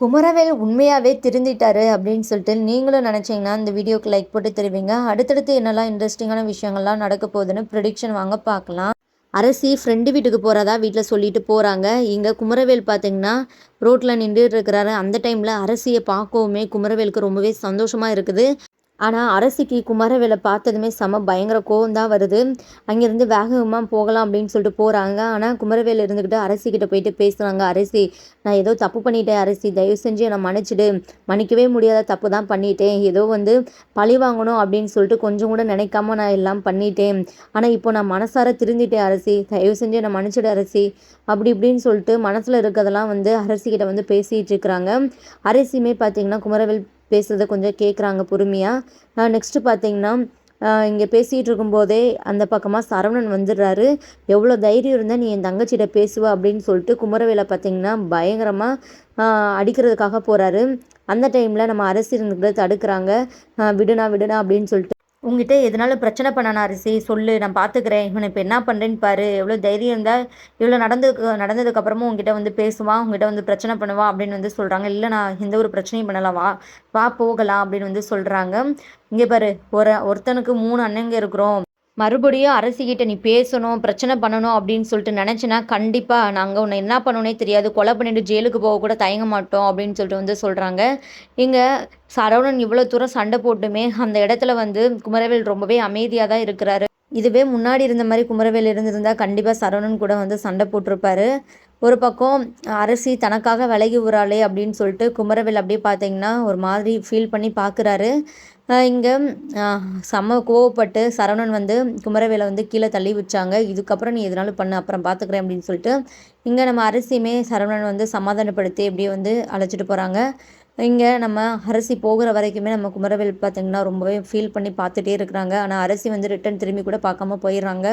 குமரவேல் உண்மையாகவே திருந்திட்டாரு அப்படின்னு சொல்லிட்டு நீங்களும் நினச்சிங்கன்னா இந்த வீடியோக்கு லைக் போட்டு தெரிவிங்க. அடுத்தடுத்து என்னெல்லாம் இன்ட்ரெஸ்டிங்கான விஷயங்கள்லாம் நடக்க போகுதுன்னு ப்ரொடிக்ஷன் வாங்க பார்க்கலாம். அரசி ஃப்ரெண்டு வீட்டுக்கு போகிறதா வீட்டில் சொல்லிட்டு போகிறாங்க இங்கே குமரவேல் பார்த்தீங்கன்னா ரோட்டில் நின்றுட்டு இருக்கிறாரு. அந்த டைமில் அரசியை பார்க்கவுமே குமரவேலுக்கு ரொம்பவே சந்தோஷமாக இருக்குது. ஆனால் அரசிக்கு குமரவேலை பார்த்ததுமே செம பயங்கர கோவம் தான் வருது. அங்கேருந்து வேகமாக போகலாம் அப்படின்னு சொல்லிட்டு போகிறாங்க ஆனால் குமரவேல் இருந்துக்கிட்டு அரசிக்கிட்ட போயிட்டு பேசுகிறாங்க அரசி நான் ஏதோ தப்பு பண்ணிட்டேன் அரசி தயவு செஞ்சு என்னை மன்னிச்சிடு. மன்னிக்கவே முடியாத தப்பு தான் பண்ணிட்டேன். ஏதோ வந்து பழி வாங்கணும் அப்படின்னு சொல்லிட்டு கொஞ்சம் கூட நினைக்காம நான் எல்லாம் பண்ணிட்டேன். ஆனால் இப்போ நான் மனசார திருந்திட்டேன் அரசி. தயவு செஞ்சு என்னை மன்னிச்சிடு அரசி. அப்படி இப்படின்னு சொல்லிட்டு மனசில் இருக்கிறதெல்லாம் வந்து அரசிக்கிட்ட வந்து பேசிகிட்டு இருக்கிறாங்க. அரசியுமே பார்த்தீங்கன்னா குமரவேல் பேசுகிறத கொஞ்சம் கேட்குறாங்க பொறுமையாக நெக்ஸ்ட்டு பார்த்தீங்கன்னா இங்கே பேசிகிட்டு இருக்கும்போதே அந்த பக்கமாக சரவணன் வந்துடுறாரு. எவ்வளோ தைரியம் இருந்தால் நீ என் தங்கச்சிட்ட பேசுவ அப்படின்னு சொல்லிட்டு குமரவேலை பார்த்தீங்கன்னா பயங்கரமாக அடிக்கிறதுக்காக போகிறாரு அந்த டைமில் நம்ம அரசு இருந்துக்கிட்ட தடுக்கிறாங்க விடுனா விடுனா அப்படின்னு சொல்லிட்டு உங்ககிட்ட எதனால பிரச்சனை பண்ணனா அரிசி சொல்லு நான் பார்த்துக்கிறேன் இவனை இப்போ என்ன பண்ணுறேன்னு பாரு. எவ்வளோ தைரியம் இருந்தால் இவ்வளோ நடந்து நடந்ததுக்கப்புறமும் உங்ககிட்ட வந்து பேசுவான் உங்ககிட்ட வந்து பிரச்சனை பண்ணுவா அப்படின்னு வந்து சொல்கிறாங்க இல்லை நான் எந்த ஒரு பிரச்சனையும் பண்ணலாம் வா வா போகலாம் அப்படின்னு வந்து சொல்கிறாங்க இங்கே பாரு ஒரு ஒருத்தனுக்கு மூணு அண்ணங்க இருக்கிறோம். மறுபடியும் அரசிக்கிட்ட நீ பேசணும் பிரச்சனை பண்ணணும் அப்படின்னு சொல்லிட்டு நினச்சினா கண்டிப்பாக நாங்கள் உன்னை என்ன பண்ணோன்னே தெரியாது. கொலை பண்ணிட்டு ஜெயிலுக்கு போக கூட தயங்க மாட்டோம் அப்படின்னு சொல்லிட்டு வந்து சொல்கிறாங்க இங்கே சரவணன் இவ்வளோ தூரம் சண்டை போட்டுமே அந்த இடத்துல வந்து குமரவேல் ரொம்பவே அமைதியாக தான் இருக்கிறாரு. இதுவே முன்னாடி இருந்த மாதிரி குமரவேல் இருந்திருந்தால் கண்டிப்பாக சரவணன் கூட வந்து சண்டை போட்டிருப்பாரு. ஒரு பக்கம் அரசி தனக்காக விலகி விடுறாளே அப்படின்னு சொல்லிட்டு குமரவேல் அப்படியே பார்த்தீங்கன்னா ஒரு மாதிரி ஃபீல் பண்ணி பார்க்குறாரு இங்கே செம்ம கோவப்பட்டு சரவணன் வந்து குமரவேலை வந்து கீழே தள்ளி வச்சாங்க. இதுக்கப்புறம் நீ எதனாலும் பண்ணு அப்புறம் பார்த்துக்கிறேன் அப்படின்னு சொல்லிட்டு இங்கே நம்ம அரசியுமே சரவணன் வந்து சமாதானப்படுத்தி அப்படியே வந்து அழைச்சிட்டு போகிறாங்க இங்கே நம்ம அரசி போகிற வரைக்குமே நம்ம குமரவேல் பார்த்திங்கன்னா ரொம்பவே ஃபீல் பண்ணி பார்த்துட்டே இருக்கிறாங்க. ஆனால் அரசி வந்து ரிட்டன் திரும்பி கூட பார்க்காம போயிடுறாங்க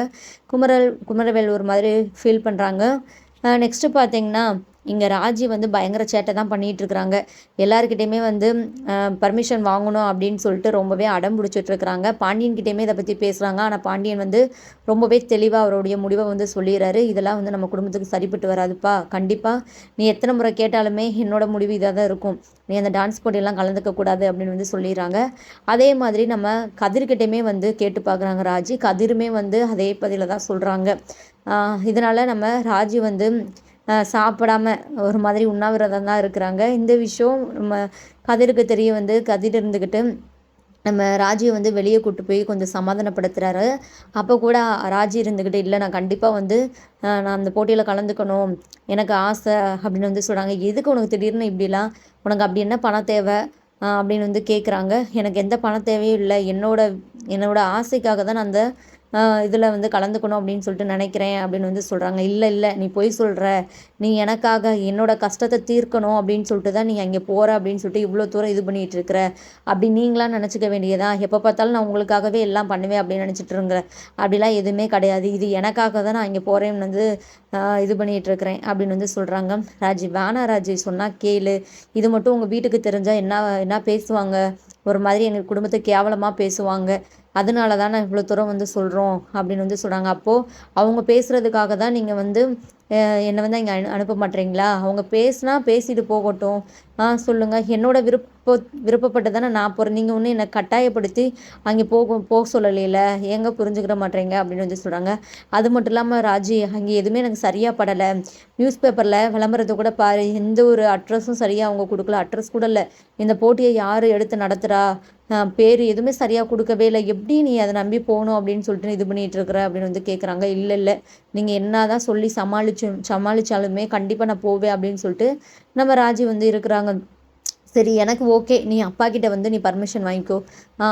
குமரல் குமரவேல் ஒரு மாதிரி ஃபீல் பண்ணுறாங்க நெக்ஸ்ட்டு பார்த்தீங்கன்னா இங்கே ராஜி வந்து பயங்கர சேட்டை தான் பண்ணிகிட்ருக்குறாங்க எல்லாருக்கிட்டேயுமே வந்து பர்மிஷன் வாங்கணும் அப்படின்னு சொல்லிட்டு ரொம்பவே அடம் பிடிச்சிட்ருக்குறாங்க. பாண்டியன்கிட்டேயுமே இதை பற்றி பேசுகிறாங்க ஆனால் பாண்டியன் வந்து ரொம்பவே தெளிவாக அவருடைய முடிவை வந்து சொல்லிடுறாரு இதெல்லாம் வந்து நம்ம குடும்பத்துக்கு சரிப்பட்டு வராதுப்பா. கண்டிப்பாக நீ எத்தனை முறை கேட்டாலுமே என்னோட முடிவு இதாக தான் இருக்கும். நீ அந்த டான்ஸ் போட்டியெல்லாம் கலந்துக்கக்கூடாது அப்படின்னு வந்து சொல்லிடுறாங்க அதே மாதிரி நம்ம கதிர்கிட்டையுமே வந்து கேட்டு பார்க்குறாங்க ராஜி. கதிருமே வந்து அதே பதில தான் சொல்கிறாங்க இதனால் நம்ம ராஜி வந்து சாப்பிடாம ஒரு மாதிரி உண்ணாவிரதம் தான் இருக்கிறாங்க. இந்த விஷயம் நம்ம கதிருக்கு தெரிய வந்து கதிர் இருந்துக்கிட்டு நம்ம ராஜியை வந்து வெளியே கூட்டு போய் கொஞ்சம் சமாதானப்படுத்துகிறாரு அப்போ கூட ராஜி இருந்துக்கிட்டு இல்லை நான் கண்டிப்பாக வந்து நான் அந்த போட்டியில் கலந்துக்கணும். எனக்கு ஆசை அப்படின்னு வந்து சொல்கிறாங்க எதுக்கு உனக்கு திடீர்னு இப்படிலாம்? உனக்கு அப்படி என்ன பணம் தேவை? அப்படின்னு வந்து கேட்குறாங்க எனக்கு எந்த பணம் தேவையும் இல்லை. என்னோட என்னோட ஆசைக்காக தான் நான் அந்த இதில் வந்து கலந்துக்கணும் அப்படின்னு சொல்லிட்டு நினைக்கிறேன் அப்படின்னு வந்து சொல்கிறாங்க இல்லை இல்லை நீ பொய் சொல்கிற நீ எனக்காக என்னோடய கஷ்டத்தை தீர்க்கணும் அப்படின்னு சொல்லிட்டு தான் நீ அங்கே போகிற அப்படின்னு சொல்லிட்டு இவ்வளோ தூரம் இது பண்ணிகிட்டு இருக்கிற. அப்படி நீங்களாம் நினச்சிக்க வேண்டியதா? எப்போ பார்த்தாலும் நான் உங்களுக்காகவே எல்லாம் பண்ணுவேன் அப்படின்னு நினச்சிட்டு இருங்கிற அப்படிலாம் எதுவுமே கிடையாது. இது எனக்காக தான் நான் இங்கே போகிறேன்னு வந்து இது பண்ணிகிட்டு இருக்கிறேன் அப்படின்னு வந்து சொல்கிறாங்க ராஜி வேணா ராஜி சொன்னால் கேளு. இது மட்டும் உங்கள் வீட்டுக்கு தெரிஞ்சால் என்ன என்ன பேசுவாங்க? ஒரு மாதிரி எங்கள் குடும்பத்தை கேவலமாக பேசுவாங்க. அதனால தான் நான் இவ்வளோ தூரம் வந்து சொல்கிறோம் அப்படின்னு வந்து சொல்கிறாங்க அப்போது அவங்க பேசுகிறதுக்காக தான் நீங்கள் வந்து என்னை வந்து இங்கே அனு அனுப்ப மாட்டேறீங்களா அவங்க பேசுனா பேசிட்டு போகட்டும். ஆ சொல்லுங்கள் என்னோடய விருப்ப விருப்பப்பட்டு தானே நான் போகிறேன் நீங்கள் ஒன்றும் என்னை கட்டாயப்படுத்தி அங்கே போக போக சொல்லலையில? ஏங்க புரிஞ்சுக்கிற மாட்டேறீங்க அப்படின்னு வந்து சொல்கிறாங்க அது மட்டும் இல்லாமல் ராஜி அங்கே எதுவுமே எனக்கு சரியாக படலை. நியூஸ் பேப்பரில் விளம்பரத்தை கூட பாரு. எந்த ஒரு அட்ரஸும் சரியாக அவங்க கொடுக்கல. அட்ரஸ் கூட இல்லை. இந்த போட்டியை யார் எடுத்து நடத்துகிறா பேர் எதுவுமே சரியாக கொடுக்கவே இல்லை. எப்படி நீ அதை நம்பி போகணும் அப்படின்னு சொல்லிட்டு இது பண்ணிகிட்டு இருக்கிற அப்படின்னு வந்து கேட்குறாங்க இல்லை இல்லை. நீங்கள் என்ன தான் சொல்லி சமாளிச்சு சமாளித்தாலுமே கண்டிப்பாக நான் போவேன் அப்படின்னு சொல்லிட்டு நம்ம ராஜி வந்து இருக்கிறாங்க. சரி எனக்கு ஓகே. நீ அப்பா கிட்ட வந்து நீ பர்மிஷன் வாங்கிக்கோ.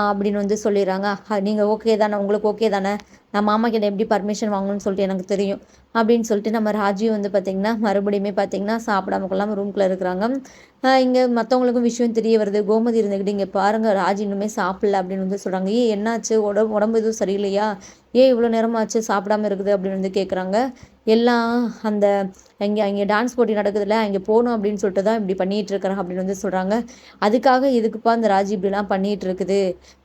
அப்படின்னு வந்து சொல்லிடுறாங்க. நீங்கள் ஓகே தானே? உங்களுக்கு ஓகே தானே? நான் மாமா கிட்ட எப்படி பர்மிஷன் வாங்கணும்னு சொல்லிட்டு எனக்கு தெரியும். அப்படின்னு சொல்லிட்டு நம்ம ராஜீவ் வந்து பார்த்திங்கன்னா மறுபடியுமே பார்த்திங்கன்னா சாப்பிடாம கொள்ளாமல் ரூம்குள்ளே இருக்கிறாங்க. இங்கே மற்றவங்களுக்கும் விஷயம் தெரிய வருது. கோமதி இருந்துக்கிட்டு இங்கே பாருங்கள் ராஜி இன்னுமே சாப்பிடல அப்படின்னு வந்து சொல்கிறாங்க ஏன் என்னாச்சு? உடம்பு உடம்பு எதுவும் சரியில்லையா? ஏன் இவ்வளோ நேரமாச்சு சாப்பிடாம இருக்குது? அப்படின்னு வந்து கேட்குறாங்க எல்லாம் அந்த அங்கே அங்கே டான்ஸ் போட்டி நடக்குதுல்ல அங்கே போகணும் அப்படின்னு சொல்லிட்டு தான் இப்படி பண்ணிகிட்டு இருக்கிறாங்க அப்படின்னு வந்து சொல்கிறாங்க அதுக்காக இதுக்குப்பா இந்த ராஜி இப்படிலாம் பண்ணிகிட்டு இருக்குது?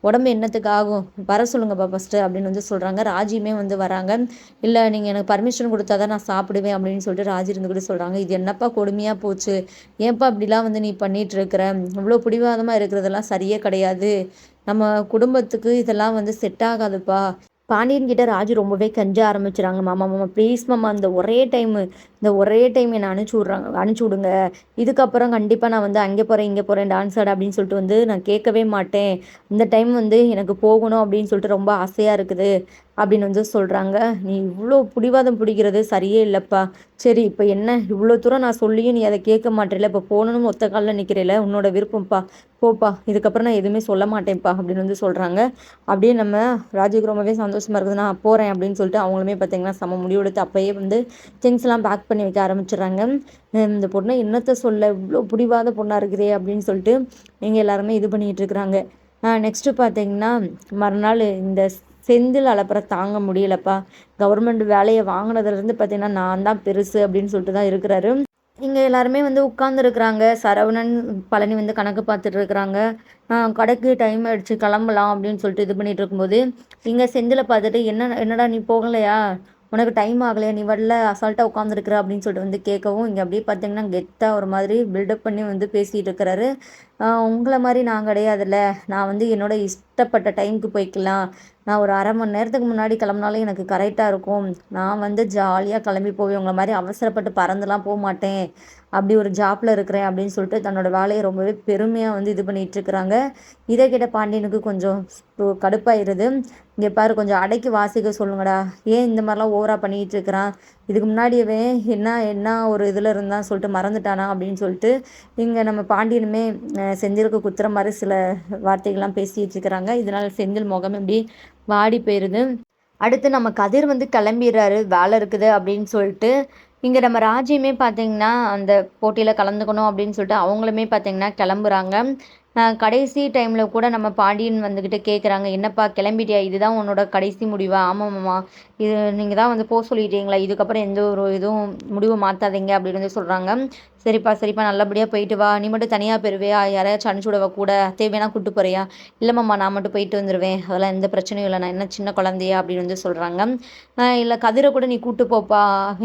உடம்பு என்னத்துக்கு ஆகும்? வர சொல்லுங்கப்பா ஃபஸ்ட்டு அப்படின்னு வந்து சொல்கிறாங்க ராஜியுமே வந்து வராங்க. இல்லை நீங்கள் எனக்கு பர்மிஷன் கொடுத்தா தான் நான் சாப்பிடுவேன் அப்படின்னு சொல்லிட்டு ராஜி இருந்து கூட சொல்கிறாங்க இது என்னப்பா கொடுமையாக போச்சு? ஏன்ப்பா இப்படிலாம் வந்து நீ பண்ணிகிட்டு இருக்கிற? இவ்வளோ பிடிவாதமாக இருக்கிறதெல்லாம் சரியே கிடையாது. நம்ம குடும்பத்துக்கு இதெல்லாம் வந்து செட் ஆகாதுப்பா. பாண்டியன் கிட்ட ராஜு ரொம்பவே கெஞ்ச ஆரம்பிச்சிறாங்க. மாமா மாமா ப்ளீஸ் மாமா அந்த ஒரே டைமு இந்த ஒரே டைம் என்னை அனுப்பிச்சி விட்றாங்க. அனுப்பிச்சி விடுங்க. இதுக்கப்புறம் கண்டிப்பாக நான் வந்து அங்கே போகிறேன் இங்கே போகிறேன் டான்ஸ் ஆட அப்படின்னு சொல்லிட்டு வந்து நான் கேட்கவே மாட்டேன். இந்த டைம் வந்து எனக்கு போகணும் அப்படின்னு சொல்லிட்டு ரொம்ப ஆசையாக இருக்குது அப்படின்னு வந்து சொல்கிறாங்க நீ இவ்வளோ பிடிவாதம் பிடிக்கிறது சரியே இல்லைப்பா. சரி இப்போ என்ன? இவ்வளோ தூரம் நான் சொல்லியும் நீ அதை கேட்க மாட்டேல இப்போ போகணும்னு ஒத்த காலில் நிற்கிறேல உன்னோட விருப்பம்ப்பா. போப்பா. இதுக்கப்புறம் நான் எதுவுமே சொல்ல மாட்டேன்ப்பா அப்படின்னு வந்து சொல்கிறாங்க அப்படியே நம்ம ராஜுக்கு ரொம்பவே சந்தோஷமாக இருக்குது. நான் போகிறேன் அப்படின்னு சொல்லிட்டு அவங்களுமே பார்த்தீங்கன்னா செம்ம முடிவெடுத்து அப்போயே வந்து திங்ஸ்லாம் பேக் பண்ணி வைக்க ஆரம்பிச்சிடுறாங்க. இந்த பொண்ணை என்னத்தை சொல்ல இவ்வளோ பிடிவாத பொண்ணாக இருக்குதே அப்படின்னு சொல்லிட்டு நீங்கள் எல்லாருமே இது பண்ணிகிட்டு இருக்கிறாங்க. நெக்ஸ்ட்டு பார்த்தீங்கன்னா மறுநாள் இந்த செந்தில் அலப்பற தாங்க முடியலப்பா. கவர்மெண்ட் வேலையை வாங்கினதுலேருந்து பார்த்தீங்கன்னா நான் தான் பெருசு அப்படின்னு சொல்லிட்டு தான் இருக்கிறாரு. இங்கே எல்லாருமே வந்து உட்காந்துருக்குறாங்க சரவணன் பழனி வந்து கணக்கு பார்த்துட்டு இருக்கிறாங்க. கடைக்கு டைம் ஆகிடுச்சு கிளம்பலாம் அப்படின்னு சொல்லிட்டு இது பண்ணிகிட்டு இருக்கும்போது இங்கே செந்தில் பார்த்துட்டு என்ன என்னடா நீ போகலையா? உனக்கு டைம் ஆகலையா? நீ வரல அசால்ட்டாக உட்காந்துருக்குற அப்படின்னு சொல்லிட்டு வந்து கேட்கவும் இங்கே அப்படியே பார்த்தீங்கன்னா கெத்தாக ஒரு மாதிரி பில்டப் பண்ணி வந்து பேசிகிட்டு இருக்கிறாரு. உங்களை மாதிரி நான் கிடையாதுல்ல. நான் வந்து என்னோடய இஷ்டப்பட்ட டைமுக்கு போய்க்கலாம். நான் ஒரு அரை மணி நேரத்துக்கு முன்னாடி கிளம்புனாலும் எனக்கு கரெக்டாக இருக்கும். நான் வந்து ஜாலியாக கிளம்பி போவேன். உங்களை மாதிரி அவசரப்பட்டு பறந்துலாம் போக மாட்டேன். அப்படி ஒரு ஜாப்பில் இருக்கிறேன் அப்படின்னு சொல்லிட்டு தன்னோட வேலையை ரொம்பவே பெருமையாக வந்து இது பண்ணிகிட்ருக்குறாங்க இதை கேட்ட பாண்டியனுக்கு கொஞ்சம் கடுப்பாயிருது. இங்கே பாரு கொஞ்சம் அடைக்கி வாசிக்க சொல்லுங்கடா. ஏன் இந்த மாதிரிலாம் ஓவராக பண்ணிகிட்டு இருக்கிறான்? இதுக்கு முன்னாடியவே என்ன என்ன ஒரு இதில் இருந்தான்னு சொல்லிட்டு மறந்துட்டானா அப்படின்னு சொல்லிட்டு இங்கே நம்ம பாண்டியனுமே செந்திலுக்கு குத்துற மாதிரி சில வார்த்தைகள்லாம் பேசிகிட்டு இருக்கிறாங்க. இதனால் செந்தில் முகம் இப்படி வாடி போயிடுது அடுத்து நம்ம கதிர் வந்து கிளம்பிடுறாரு. வேலை இருக்குது அப்படின்னு சொல்லிட்டு இங்கே நம்ம ராஜியுமே பார்த்தீங்கன்னா அந்த போட்டியில் கலந்துக்கணும் அப்படின்னு சொல்லிட்டு அவங்களுமே பார்த்தீங்கன்னா கிளம்புறாங்க. கடைசி டைமில் கூட நம்ம பாண்டியன் வந்துக்கிட்டு கேட்குறாங்க என்னப்பா கிளம்பிட்டியா? இதுதான் உன்னோட கடைசி முடிவா? ஆமாம்மா இது நீங்கள் தான் வந்து போக சொல்லிட்டீங்களா? இதுக்கப்புறம் எந்த ஒரு இதுவும் முடிவு மாற்றாதீங்க அப்படின்னு வந்து சொல்கிறாங்க சரிப்பா சரிப்பா நல்லபடியாக போயிட்டு வா. நீ மட்டும் தனியாக போயிருவியா யாரையாச்சும் அனுப்பிச்சி விடவா கூட. தேவையான கூப்பிட்டு போறியா? இல்லைம்மாம்மா நான் மட்டும் போயிட்டு வந்துடுவேன் அதெல்லாம் எந்த பிரச்சனையும் இல்லை. நான் என்ன சின்ன குழந்தையா அப்படின்னு வந்து சொல்கிறாங்க இல்லை கதிரை கூட நீ கூப்பிட்டு போப்பா.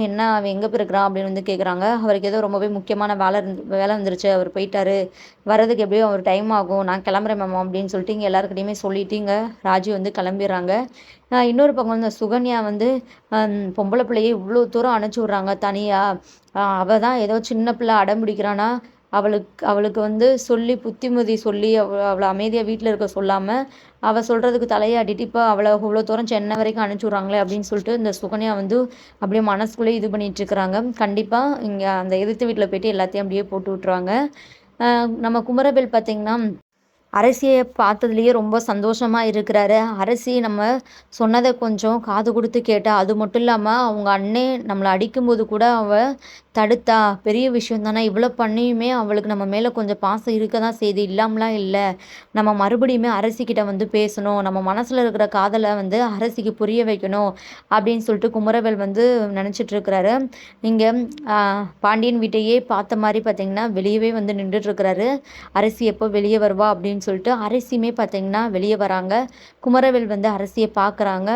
என்ன அவன் எங்கே போயிருக்கிறான் அப்படின்னு வந்து கேட்குறாங்க அவருக்கு ஏதோ ரொம்பவே முக்கியமான வேலை இருந்து வேலை வந்துருச்சு. அவர் போயிட்டாரு. வரதுக்கு எப்படியும் அவர் டைம் ஆகும். நான் கிளம்புறேன் மேம் அப்படின்னு சொல்லிட்டு இங்கே எல்லாருக்கிட்டையுமே சொல்லிட்டு இங்கே ராஜி வந்து கிளம்பிடுறாங்க. இன்னொரு பக்கம் இந்த சுகன்யா வந்து பொம்பளை பிள்ளையை இவ்வளோ தூரம் அனுப்பிச்சி விட்றாங்க. தனியாக அவள் தான் ஏதோ சின்ன பிள்ளை அடம்பிடிக்கிறான்னா அவளுக்கு அவளுக்கு வந்து சொல்லி புத்திமதி சொல்லி அவ அவளை அமைதியாக வீட்டில் இருக்க சொல்லாமல் அவள் சொல்கிறதுக்கு தலையாட்டிட்டு இப்போ அவளை இவ்வளோ தூரம் சென்னை வரைக்கும் அனுப்பிச்சி விட்றாங்களே அப்படின்னு சொல்லிட்டு இந்த சுகன்யா வந்து அப்படியே மனசுக்குள்ளே இது பண்ணிகிட்ருக்குறாங்க கண்டிப்பாக இங்கே அந்த எதிர்த்து வீட்டில் போய்ட்டு எல்லாத்தையும் அப்படியே போட்டு விட்ருவாங்க நம்ம குமரவேல் பார்த்திங்கன்னா அரசியை பார்த்ததுலேயே ரொம்ப சந்தோஷமாக இருக்கிறாரு. அரசி நம்ம சொன்னதை கொஞ்சம் காது கொடுத்து கேட்டால் அது மட்டும் இல்லாமல் அவங்க அண்ணே நம்மளை அடிக்கும்போது கூட அவள் தடுத்தா பெரிய விஷயம் தானே இவ்வளோ பண்ணியுமே அவளுக்கு நம்ம மேலே கொஞ்சம் பாசம் இருக்க தான் செய்து இல்லாமலாம் இல்லை. நம்ம மறுபடியுமே அரசிக்கிட்ட வந்து பேசணும். நம்ம மனசில் இருக்கிற காதலை வந்து அரசிக்கு புரிய வைக்கணும் அப்படின்னு சொல்லிட்டு குமரவேல் வந்து நினச்சிட்ருக்கிறாரு இங்கே பாண்டியன் வீட்டையே பார்த்த மாதிரி பார்த்திங்கன்னா வெளியவே வந்து நின்றுட்டுருக்கிறாரு அரசி எப்போ வெளியே வருவா அப்படின்னு சொல்லிட்டு அரசியுமே பார்த்தீங்கன்னா வெளியே வராங்க. குமரவேல் வந்து அரசியை பார்க்குறாங்க.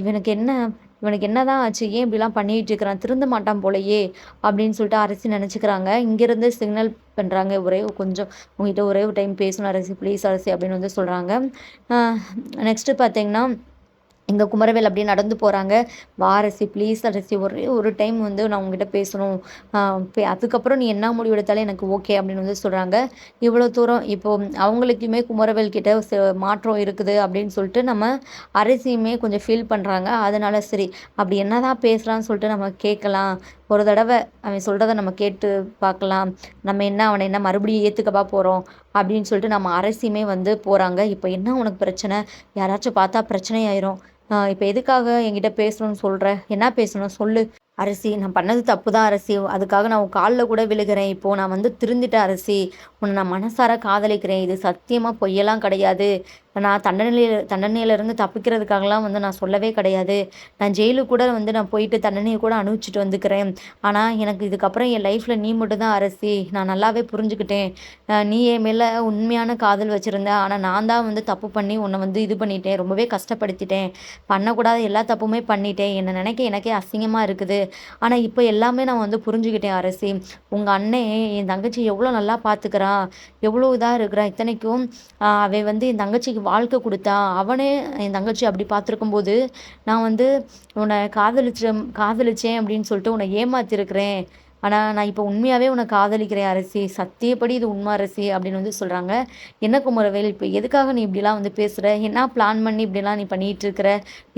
இவனுக்கு என்ன இவனுக்கு என்ன தான் ஆச்சு? ஏன் இப்படிலாம் பண்ணிகிட்டு இருக்கிறான்? திருந்த மாட்டான் போலையே அப்படின்னு சொல்லிட்டு அரசி நினச்சிக்கிறாங்க. இங்கேருந்து சிக்னல் பண்ணுறாங்க ஒரே கொஞ்சம். உங்ககிட்ட ஒரே ஒரு டைம் பேசணும் அரசி ப்ளீஸ் அரசி அப்படின்னு வந்து சொல்கிறாங்க நெக்ஸ்ட்டு பார்த்தீங்கன்னா இங்கே குமரவேல் அப்படியே நடந்து போகிறாங்க வா அரசி ப்ளீஸ் அரசி ஒரே ஒரு டைம் வந்து நான் உங்ககிட்ட பேசணும். அதுக்கப்புறம் நீ என்ன முடிவு எடுத்தாலும் எனக்கு ஓகே அப்படின்னு வந்து சொல்கிறாங்க இவ்வளோ தூரம் இப்போ அவங்களுக்குமே குமரவேல் கிட்ட மாற்றம் இருக்குது அப்படின்னு சொல்லிட்டு நம்ம அரசியுமே கொஞ்சம் ஃபீல் பண்ணுறாங்க அதனால சரி அப்படி என்ன தான் பேசுகிறான்னு சொல்லிட்டு நம்ம கேட்கலாம். ஒரு தடவை அவன் சொல்கிறத நம்ம கேட்டு பார்க்கலாம். நம்ம என்ன அவனை என்ன மறுபடியும் ஏற்றுக்கப்பா போகிறோம் அப்படின்னு சொல்லிட்டு நம்ம அரசியுமே வந்து போகிறாங்க இப்போ என்ன உனக்கு பிரச்சனை? யாராச்சும் பார்த்தா பிரச்சனையாயிரும். இப்போ எதுக்காக என்கிட்ட பேசணும்னு சொல்கிற என்ன பேசணும்? சொல்லு. அரசி நான் பண்ணது தப்பு தான் அரசி. அதுக்காக நான் உன் காலில் கூட விழுகிறேன். இப்போது நான் வந்து திருந்திட்டேன் அரசி. உன்னை நான் மனசார காதலிக்கிறேன். இது சத்தியமாக பொய்யெல்லாம் கிடையாது. நான் தண்டனையில் தண்டனையிலேருந்து தப்பிக்கிறதுக்காகலாம் வந்து நான் சொல்லவே கிடையாது. நான் ஜெயிலுக்கு கூட வந்து நான் போயிட்டு தண்டனையை கூட அனுபவிச்சுட்டு வந்துக்கிறேன். ஆனால் எனக்கு இதுக்கப்புறம் என் லைஃப்பில் நீ மட்டும் தான் அரசி. நான் நல்லாவே புரிஞ்சுக்கிட்டேன். நீ என் மேலே உண்மையான காதல் வச்சுருந்த. ஆனால் நான் தான் வந்து தப்பு பண்ணி உன்னை வந்து இது பண்ணிட்டேன். ரொம்பவே கஷ்டப்படுத்திட்டேன். பண்ணக்கூடாத எல்லா தப்புமே பண்ணிட்டேன். என்னை நினைக்க எனக்கே அசிங்கமாக இருக்குது. ஆனால் இப்போ எல்லாமே நான் வந்து புரிஞ்சுக்கிட்டேன் அரசி. உங்கள் அண்ணன் என் தங்கச்சி எவ்வளோ நல்லா பார்த்துக்கிறான் எவ்வளோ இதாக இருக்கிறான் இத்தனைக்கும் அவன் வந்து என் தங்கச்சிக்கு வாழ்க்கை கொடுத்தான் அவனே என் தங்கச்சி அப்படி பார்த்துருக்கும்போது நான் வந்து உன்னை காதலிச்சேன் காதலிச்சேன் அப்படின்னு சொல்லிட்டு உன்னை ஏமாத்திருக்கிறேன். ஆனால் நான் இப்போ உண்மையாகவே உன்னை காதலிக்கிறேன் அரசி சத்தியப்படி இது உண்மை அரசி அப்படின்னு வந்து சொல்கிறாங்க என்ன குமரவேல்? இப்போ எதுக்காக நீ இப்படிலாம் வந்து பேசுகிற என்ன பிளான் பண்ணி இப்படிலாம் நீ பண்ணிகிட்ருக்கிற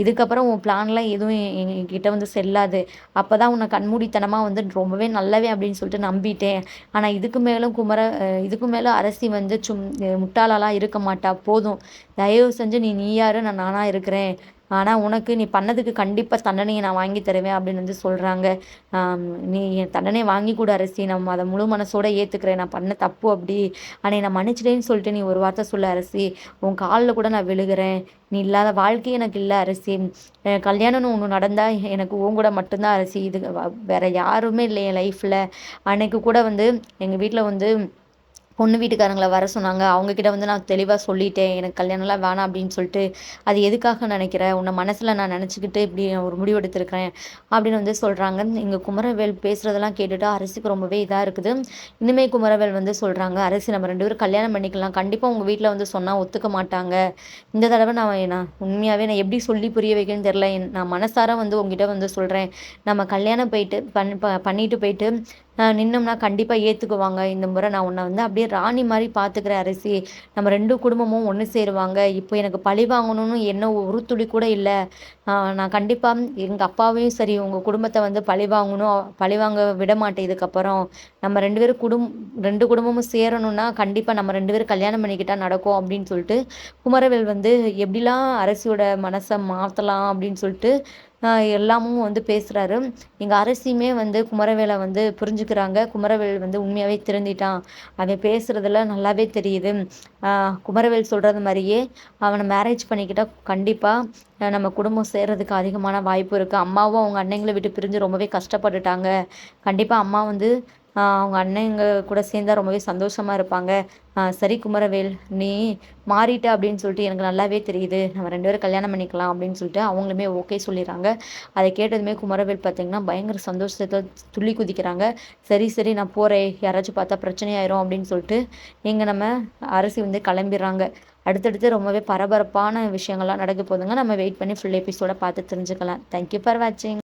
இதுக்கப்புறம் உன் பிளான்லாம் எதுவும் எங்ககிட்ட வந்து செல்லாது. அப்போ தான் உன்னை கண்மூடித்தனமாக வந்து ரொம்பவே நல்லவே அப்படின்னு சொல்லிட்டு நம்பிட்டேன். ஆனால் இதுக்கு மேலும் குமர இதுக்கு மேலும் அரசி வந்து சும் முட்டாளாலாம் இருக்க மாட்டா. போதும். தயவு செஞ்சு நீ நீ யாரு? நான் நானாக இருக்கிறேன். ஆனால் உனக்கு நீ பண்ணதுக்கு கண்டிப்பாக தண்டனையை நான் வாங்கி தருவேன் அப்படின்னு வந்து சொல்கிறாங்க நீ என் தண்டனை வாங்கி கூட அரசி. நம்ம அதை முழு மனசோடு ஏற்றுக்கிறேன் நான் பண்ண தப்பு அப்படி. ஆனால் நான் மன்னிச்சிட்டேன்னு சொல்லிட்டு நீ ஒரு வார்த்தை சொல்ல அரசி. உன் காலில் கூட நான் விழுகிறேன். நீ இல்லாத வாழ்க்கை எனக்கு இல்லை அரசி. கல்யாணம்னு ஒன்று நடந்தால் எனக்கு உன் கூட மட்டும்தான் அரசி. இது வேறு யாருமே இல்லை என் லைஃப்பில் அன்னைக்கு கூட வந்து எங்கள் வீட்டில் வந்து பொண்ணு வீட்டுக்காரங்களை வர சொன்னாங்க. அவங்கக்கிட்ட வந்து நான் தெளிவாக சொல்லிட்டேன். எனக்கு கல்யாணம்லாம் வேணாம் அப்படின்னு சொல்லிட்டு அது எதுக்காக நினைக்கிறேன் உன்னை மனசில் நான் நினச்சிக்கிட்டு இப்படி ஒரு முடிவெடுத்திருக்கிறேன் அப்படின்னு வந்து சொல்கிறாங்க இங்கே குமரவேல் பேசுகிறதெல்லாம் கேட்டுட்டு அரசுக்கு ரொம்பவே இதாக இருக்குது. இனிமே குமரவேல் வந்து சொல்கிறாங்க அரசு நம்ம ரெண்டு பேரும் கல்யாணம் பண்ணிக்கலாம். கண்டிப்பாக உங்கள் வீட்டில் வந்து சொன்னால் ஒத்துக்க மாட்டாங்க. இந்த தடவை நான் நான் உண்மையாகவே நான் எப்படி சொல்லி புரிய வைக்கணும்னு தெரில நான் மனசார வந்து உங்ககிட்ட வந்து சொல்கிறேன் நம்ம கல்யாணம் போயிட்டு பண் பண்ணிட்டு போயிட்டு நின்னோம்னா கண்டிப்பாக ஏற்றுக்குவாங்க இந்த முறை நான் உன்னை வந்து அப்படியே ராணி மாதிரி பார்த்துக்கிற அரசி. நம்ம ரெண்டு குடும்பமும் ஒன்று சேருவாங்க. இப்போ எனக்கு பழி வாங்கணும்னு என்ன ஒரு துளி கூட இல்லை. நான் கண்டிப்பாக எங்கள் அப்பாவையும் சரி உங்கள் குடும்பத்தை வந்து பழி வாங்கணும் பழி வாங்க விட மாட்டேன் இதுக்கப்புறம். நம்ம ரெண்டு பேரும் குடும் ரெண்டு குடும்பமும் சேரணும்னா கண்டிப்பாக நம்ம ரெண்டு பேரும் கல்யாணம் பண்ணிக்கிட்டால் நடக்கும் அப்படின்னு சொல்லிட்டு குமரவேல் வந்து எப்படிலாம் அரசியோட மனசை மாற்றலாம் அப்படின்னு சொல்லிட்டு எல்லாமும் வந்து பேசுகிறாரு எங்கள் அரசியுமே வந்து குமரவேலை வந்து புரிஞ்சுக்கிறாங்க. குமரவேல் வந்து உண்மையாகவே திருந்திட்டான் அவன் பேசுகிறதுல நல்லாவே தெரியுது. குமரவேல் சொல்கிறது மாதிரியே அவனை மேரேஜ் பண்ணிக்கிட்டால் கண்டிப்பாக நம்ம குடும்பம் சேர்றதுக்கு அதிகமான வாய்ப்பு இருக்குது அம்மாவும் அவங்க அன்னைங்களை விட்டு பிரிஞ்சு ரொம்பவே கஷ்டப்பட்டுட்டாங்க. கண்டிப்பாக அம்மா வந்து அவங்க அண்ணங்க கூட சேர்ந்தா ரொம்பவே சந்தோஷமாக இருப்பாங்க. சரி குமரவேல் நீ மாறிட்ட அப்படின்னு சொல்லிட்டு எனக்கு நல்லாவே தெரியுது. நம்ம ரெண்டு பேரும் கல்யாணம் பண்ணிக்கலாம் அப்படின்னு சொல்லிட்டு அவங்களுமே ஓகே சொல்லிடுறாங்க. அதை கேட்டதுமே குமரவேல் பார்த்தீங்கன்னா பயங்கர சந்தோஷத்தை துள்ளி குதிக்கிறாங்க. சரி சரி நான் போகிறேன் யாராச்சும் பார்த்தா பிரச்சனையாயிரும் அப்படின்னு சொல்லிட்டு இங்கே நம்ம அரசி வந்து கிளம்பிடுறாங்க. அடுத்தடுத்து ரொம்பவே பரபரப்பான விஷயங்கள்லாம் நடக்க போதுங்க நம்ம வெயிட் பண்ணி ஃபுல் எபிசோட பார்த்து தெரிஞ்சுக்கலாம். தேங்க்யூ ஃபார் வாட்சிங்